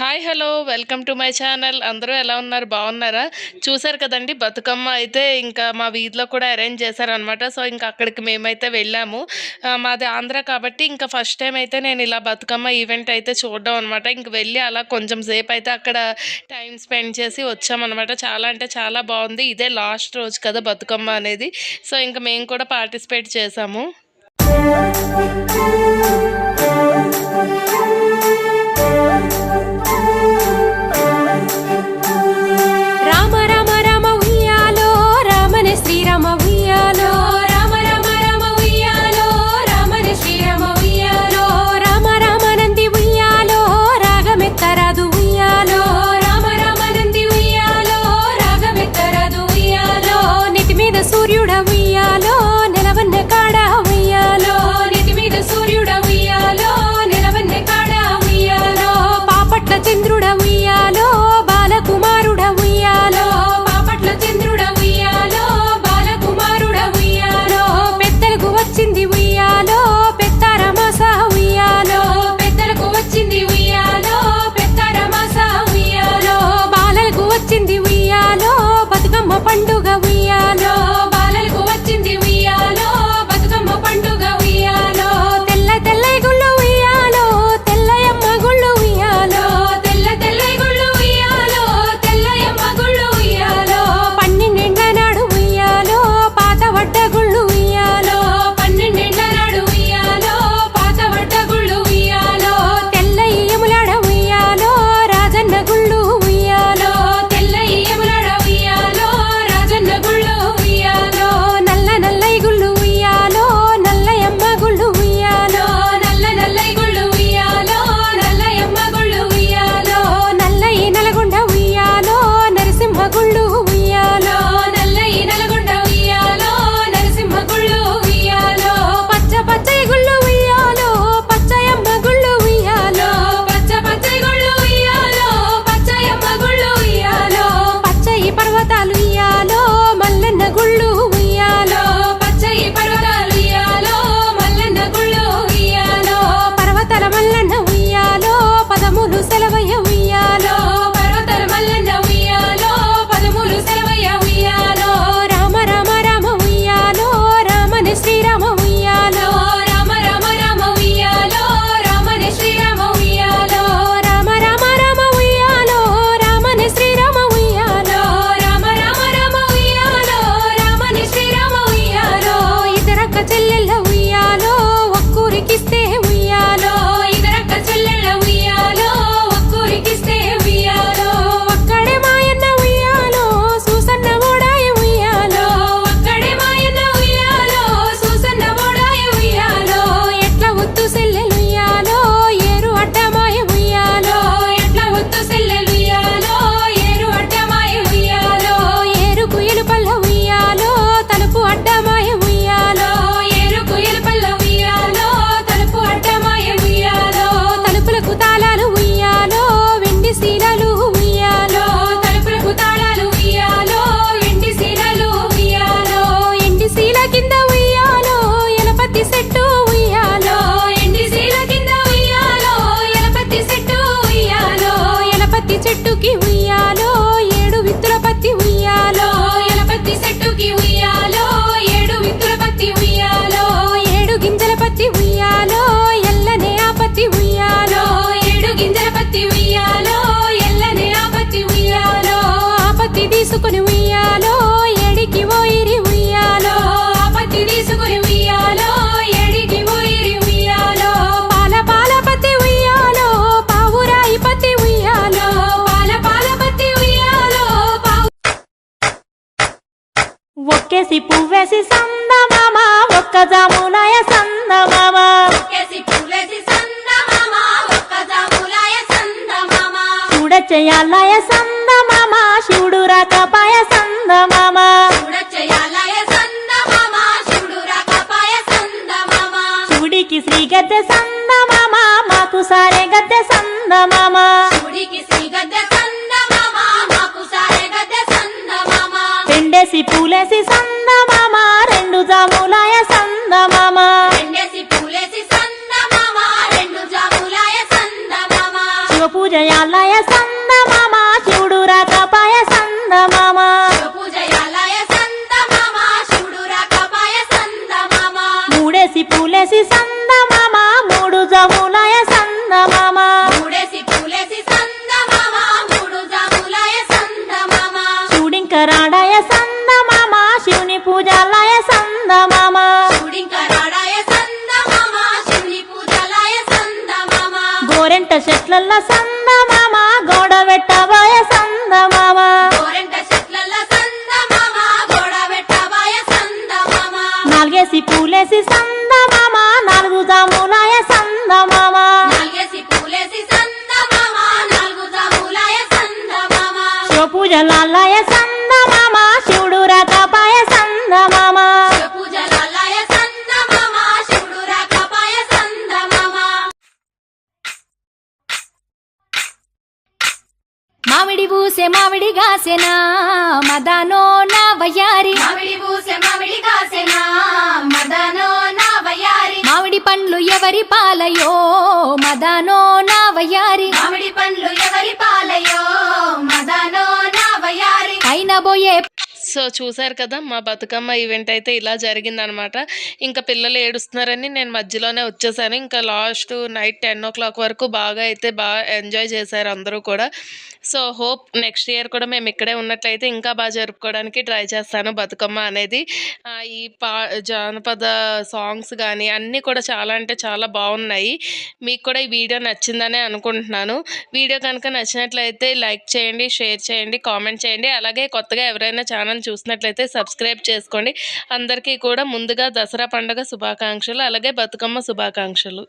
Hi hello welcome to my channel అందరూ ఎలా ఉన్నారు? బాగున్నారా? చూసారు కదండి బతుకమ్మ అయితే ఇంకా మా వీధిలో కూడా అరేంజ్ చేశారనమాట సో ఇంకా అక్కడికి మేమైతే వెళ్ళాము. మాది ఆంధ్ర కాబట్టి ఇంకా ఫస్ట్ టైం అయితే నేను ఇలా బతుకమ్మ ఈవెంట్ అయితే చూడడం అనమాట ఇంక వెళ్ళి అలా కొంచెం సేపు అయితే అక్కడ టైం స్పెండ్ చేసి వచ్చామన్నమాట. చాలా అంటే చాలా బాగుంది. ఇదే లాస్ట్ రోజు కదా బతుకమ్మ అనేది. సో ఇంకా మేము కూడా పార్టిసిపేట్ చేశాము ఉయ్యాలో నిలవన్న కాడ ఒక్కేసి పువ్వేసి సందమామ ఒక్క జాములాయ సందమామ. సంద సందమామ శివుడు రాకపాయ పులసి సందమామ రెండు జాములాయ సందమామ. శివపూజయాలయ సందమామ. గోరెంట చెట్లల్ల సందమామ మామిడి గాసెనా మదానో నా వయ్యారి. మామిడి పూసె మామిడి కాసెనా? మదనో నా వయారి మామిడి పండ్లు ఎవరి పాలయో? మదానో నా వయ్యారి. మామిడి పండ్లు ఎవరి పాలయో? మదనో నా వయారి అయిన బోయే సో చూశారు కదా మా బతుకమ్మ ఈవెంట్ అయితే ఇలా జరిగిందనమాట. ఇంకా పిల్లలు ఏడుస్తున్నారని నేను మధ్యలోనే వచ్చేసాను. ఇంకా last night ten o'clock వరకు బాగా అయితే బాగా ఎంజాయ్ చేశారు అందరూ కూడా. సో హోప్ నెక్స్ట్ ఇయర్ కూడా మేము ఇక్కడే ఉన్నట్లయితే ఇంకా బాగా జరుపుకోవడానికి ట్రై చేస్తాను బతుకమ్మ అనేది. ఈ పా జానపద సాంగ్స్ కానీ అన్నీ కూడా చాలా అంటే చాలా బాగున్నాయి. మీకు కూడా ఈ వీడియో నచ్చిందనే అనుకుంటున్నాను. వీడియో కనుక నచ్చినట్లయితే లైక్ చేయండి షేర్ చేయండి కామెంట్ చేయండి. అలాగే కొత్తగా ఎవరైనా ఛానల్ చూసినట్లయితే సబ్స్క్రైబ్ చేసుకోండి. అందరికీ కూడా ముందుగా దసరా పండుగ శుభాకాంక్షలు అలాగే బతుకమ్మ శుభాకాంక్షలు.